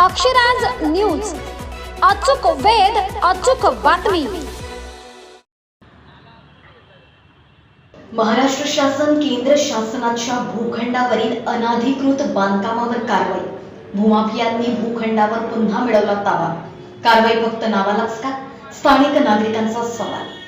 Akshraj news. अचूक वेध अचूक बातमी. महाराष्ट्र शासन केंद्र शासनाच्या भूखंडावरील अनाधिकृत बांधकामावर कारवाई. भूमाफियांनी भूखंडावर पुन्हा मिळवला ताबा. कारवाई फक्त नावालाच का? स्थानिक नागरिकांचा सवाल.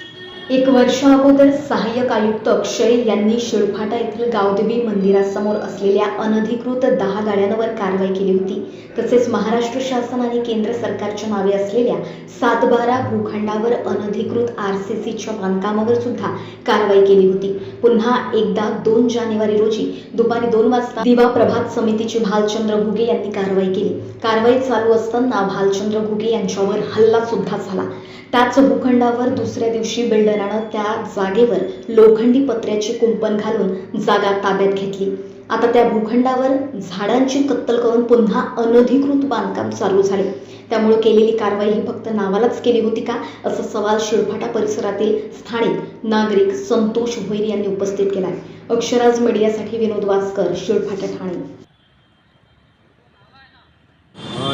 एक वर्ष अगोदर सहाय्यक आयुक्त अक्षय यांनी शिळफाटा येथील गावदेवी मंदिरासमोर असलेल्या अनधिकृत दहा गाड्यांवर कारवाई केली होती. तसेच महाराष्ट्र शासन आणि केंद्र सरकारच्या नावे असलेल्या सातबारा भूखंडावर अनधिकृत आर सी सीच्या बांधकामावर सुद्धा कारवाई केली होती. पुन्हा एकदा दोन जानेवारी रोजी दुपारी दोन वाजता दिवा प्रभात समितीचे भालचंद्र घुगे यांनी कारवाई केली. कारवाई चालू असताना भालचंद्र घुगे यांच्यावर हल्ला सुद्धा झाला. त्याच भूखंडावर दुसऱ्या दिवशी दलानं त्या जागेवर लोखंडी पत्र्याची कुंपण घालून जागा ताब्यात घेतली. आता त्या भूखंडावर झाडांची कत्तल करून पुन्हा अनधिकृत बांधकाम चालू झाले. त्यामुळे केलेली कारवाई ही फक्त नावालाच केली होती का असा सवाल शिरफाटा परिसरातील स्थानिक नागरिक संतोष भोईर यांनी उपस्थित केला अक्षराज मीडियासाठी विनोद वासकर शिरफाटा ठाणे.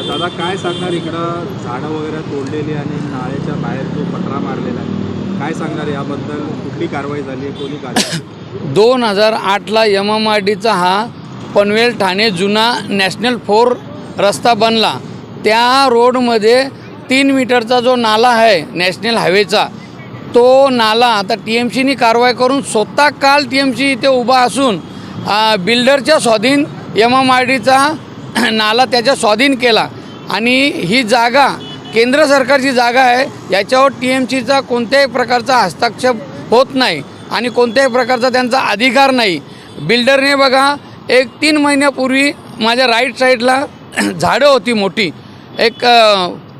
दादा काय सांगणार इकडं? झाडं वगैरे तोडलेली आणि नाळ्याच्या बाहेर जो पटरा मारलेला आहे. काय सांगणार याबद्दल कुठली कारवाई झाली आहे? कोणी कारवाई दोन हजार आठला एम एम आर डीचा हा पनवेल ठाणे जुना नॅशनल फोर रस्ता बनला. त्या रोडमध्ये तीन मीटरचा जो नाला आहे नॅशनल हायवेचा तो नाला आता टी एम सीनी कारवाई करून स्वतः काल टी एम सी इथे उभा असून बिल्डरच्या स्वाधीन एम एम आर डीचा नाला त्याच्या स्वाधीन केला. आणि ही जागा केंद्र सरकारची जागा आहे याच्यावर टी एम सीचा कोणत्याही प्रकारचा हस्तक्षेप होत नाही आणि कोणत्याही प्रकारचा त्यांचा अधिकार नाही. बिल्डरने बघा एक तीन महिन्यापूर्वी माझ्या राईट साईडला झाडं होती मोठी. एक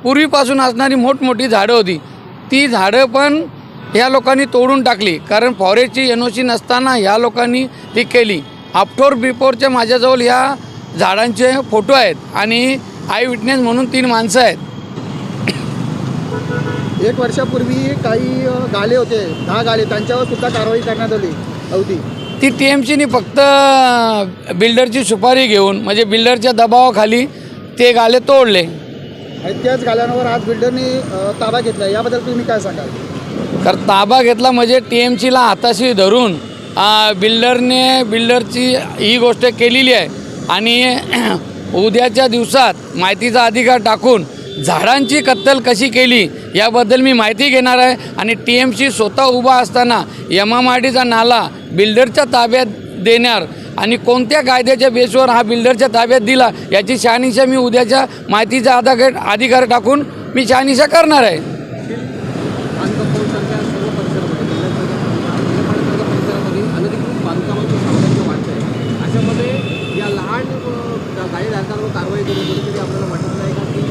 पूर्वीपासून असणारी मोठमोठी झाडं होती. ती झाडं पण ह्या लोकांनी तोडून टाकली. कारण फॉरेस्टची एन ओ सी नसताना ह्या लोकांनी ती केली. आफ्टोर बिफोरच्या माझ्याजवळ ह्या झाडांचे फोटो आहेत आणि आय विटनेस म्हणून तीन माणसं आहेत. एक वर्षापूर्वी काही गाले होते. दहा गाले. त्यांच्यावर सुद्धा कारवाई करण्यात आली. होती ती टी एम सीनी फक्त बिल्डरची सुपारी घेऊन म्हणजे बिल्डरच्या दबावाखाली ते गाले तोडले. आणि त्याच गाल्यांवर आज बिल्डरनी ताबा घेतला. याबद्दल तुम्ही काय सांगाल? तर ताबा घेतला म्हणजे टी एम सीला हाताशी धरून बिल्डरने बिल्डरची ही गोष्ट केलेली आहे. आणि उद्याच्या दिवसात माहितीचा अधिकार टाकून झाडांची कत्तल कशी केली याबद्दल मी माहिती घेणार आहे. आणि टी एम सी स्वतः उभा असताना एम एम आर डीचा नाला बिल्डरच्या ताब्यात देणार आणि कोणत्या कायद्याच्या बेसवर हा बिल्डरच्या ताब्यात दिला याची शहानिशा मी उद्याच्या माहितीचा अधिकार अधिकार टाकून मी शहानिशा करणार आहे अनधिकृत बांधकामाची साम्राज्य वाढत आहे अशामध्ये या लहान गाडीधारकांवर कारवाई करून कधीतरी आपल्याला वाटत नाही का की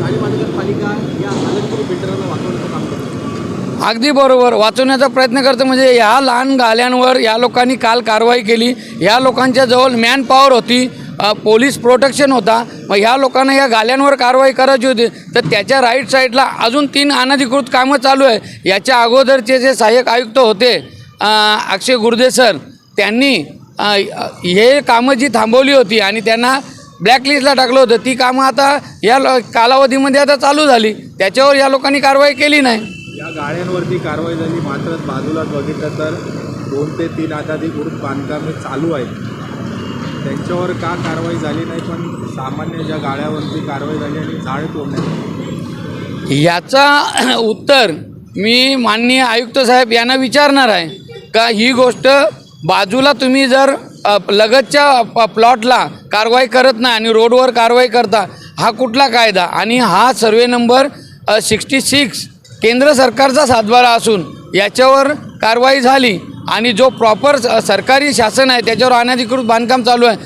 ठाणे महानगरपालिका या अनधिकृत बिल्डरांना वाचवण्याचं काम करते अगदी बरोबर. वाचवण्याचा प्रयत्न करतो. म्हणजे ह्या लहान गाल्यांवर या लोकांनी काल कारवाई केली. ह्या लोकांच्या जवळ मॅन पॉवर होती पोलीस प्रोटेक्शन होता. मग ह्या लोकांना या गाल्यांवर कारवाई करायची होती. तर त्याच्या राईट साईडला अजून तीन अनधिकृत कामं चालू आहे. याच्या अगोदरचे जे सहाय्यक आयुक्त होते अक्षय गुर्दे सर त्यांनी हे कामं जी थांबवली होती आणि त्यांना ब्लॅकलिस्टला टाकलं होतं ती कामं आता या कालावधीमध्ये आता चालू झाली. त्याच्यावर या लोकांनी कारवाई केली नाही. या गाड्यांवरती कारवाई झाली. मात्र बाजूला बघितलं तर दोन ते तीन अनधिकृत बांधकामे चालू आहेत. त्यांच्यावर का कारवाई झाली नाही पण सामान्य ज्या गाड्यावरती कारवाई झाली आणि झाड तोडण्यात याचा उत्तर मी माननीय आयुक्त साहेब यांना विचारणार आहे. का ही गोष्ट बाजूला तुम्ही जर लगतच्या प्लॉटला कारवाई करत नाही आणि रोडवर कारवाई करता हा कुठला कायदा? आणि हा सर्वे नंबर सिक्स्टी सिक्स केंद्र सरकारचा सातबारा असून याच्यावर कारवाई झाली आणि जो प्रॉपर सरकारी शासन आहे त्याच्यावर अनधिकृत बांधकाम चालू आहे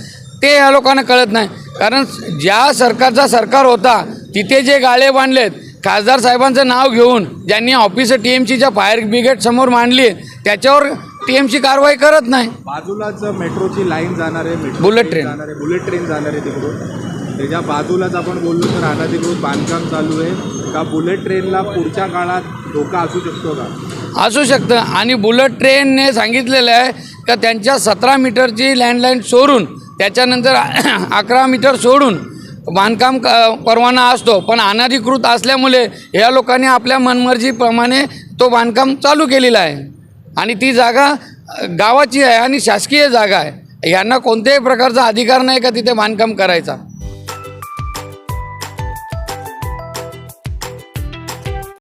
ते या लोकांना कळत नाही. कारण ज्या सरकारचा सरकार होता तिथे जे गाळे बांधलेत खासदार साहेबांचं नाव घेऊन ज्यांनी ऑफिसं टी एम सीच्या फायर ब्रिगेड समोर मांडली त्याच्यावर टी एम सी कारवाई करत नाही. बाजूलाच मेट्रोची लाईन जाणार आहे बुलेट ट्रेन. जाणार आहे बुलेट ट्रेन जाणार आहे तिकडून. त्याच्या बाजूलाच आपण बोललो तर अनधिकृत बांधकाम चालू आहे. का बुलेट ट्रेनला पुढच्या काळात धोका असू शकतो का? असू शकतं. आणि बुलेट ट्रेनने सांगितलेलं आहे का त्यांच्या सतरा मीटरची लँडलाईन सोडून त्याच्यानंतर अकरा मीटर सोडून बांधकाम क परवाना असतो. पण अनधिकृत असल्यामुळे ह्या लोकांनी आपल्या मनमर्जीप्रमाणे तो बांधकाम चालू केलेला आहे. आणि ती जागा गावाची आहे आणि शासकीय जागा आहे. यांना कोणत्याही प्रकारचा अधिकार नाही का तिथे बांधकाम करायचा?